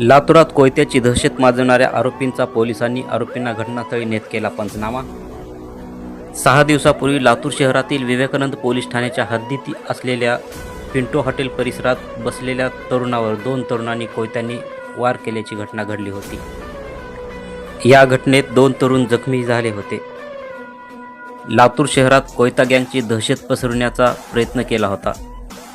लातूरात कोयत्याची दहशत माजवणाऱ्या आरोपींचा पोलिसांनी आरोपींना घटनास्थळी नेत केला पंचनामा. सहा दिवसापूर्वी लातूर शहरातील विवेकानंद पोलीस ठाण्याच्या हद्दीत असलेल्या पिंटो हॉटेल परिसरात बसलेल्या तरुणावर दोन तरुणांनी कोयत्यांनी वार केल्याची घटना घडली होती. या घटनेत दोन तरुण जखमी झाले होते. लातूर शहरात कोयता गँगची दहशत पसरवण्याचा प्रयत्न केला होता.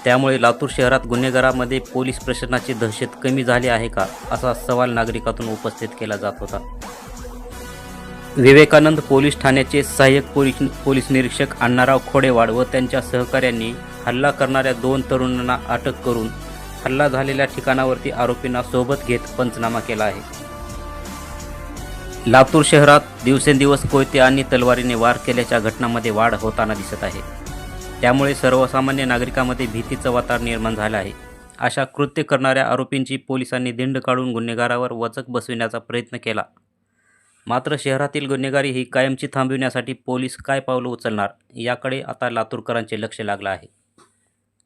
त्यामुळे लातूर शहरात गुन्हेगारामध्ये पोलीस प्रशासनाची दहशत कमी झाली आहे का असा सवाल नागरिकातून उपस्थित केला जात होता. विवेकानंद पोलीस ठाण्याचे सहाय्यक पोलीस पोलीस निरीक्षक अण्णाराव खोडेवाड व त्यांच्या सहकाऱ्यांनी हल्ला करणाऱ्या दोन तरुणांना अटक करून हल्ला झालेल्या ठिकाणावरती आरोपींना सोबत घेत पंचनामा केला आहे. लातूर शहरात दिवसेंदिवस कोयते आणि तलवारीने वार केल्याच्या घटनांमध्ये वाढ होताना दिसत आहे. त्यामुळे सर्वसामान्य नागरिकांमध्ये भीतीचं वातावरण निर्माण झालं आहे. अशा कृत्य करणाऱ्या आरोपींची पोलिसांनी दिंड काढून गुन्हेगारावर वचक बसविण्याचा प्रयत्न केला. मात्र शहरातील गुन्हेगारी ही कायमची थांबविण्यासाठी पोलीस काय पावलं उचलणार याकडे आता लातूरकरांचे लक्ष लागलं आहे.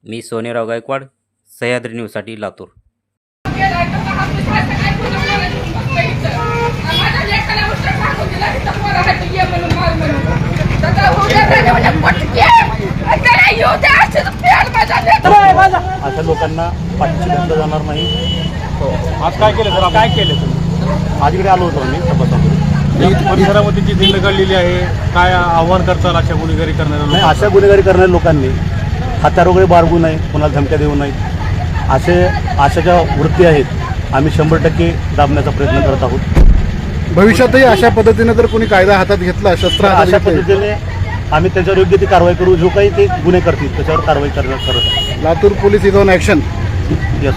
मी सोनेराव गायकवाड सह्याद्री न्यूजसाठी लातूर. अशा लोकांना पाठीशी घातलं जाणार नाही. आज काय केलं सर काय केलं तुम्ही? आज इकडे आलो होतो आम्ही तपासासाठी परिसरामध्ये जी दिंड काढलेली आहे काय आव्हान करताल अशा गुन्हेगारी नाही करणाऱ्या अशा गुन्हेगारी करणाऱ्या लोकांनी हातार वगैरे बाळगू नये कोणाला धमक्या देऊ नये. असे अशा ज्या वृत्ती आहेत आम्ही शंभर टक्के दाबण्याचा प्रयत्न करत आहोत. भविष्यातही अशा पद्धतीने जर कोणी कायदा हातात घेतला शस्त्र अशा पद्धतीने आम्ही त्याच्यावर योग्य ती कारवाई करू. जो काही ते गुन्हे करतील त्याच्यावर कारवाई करण्यात करत Latur police is on action yes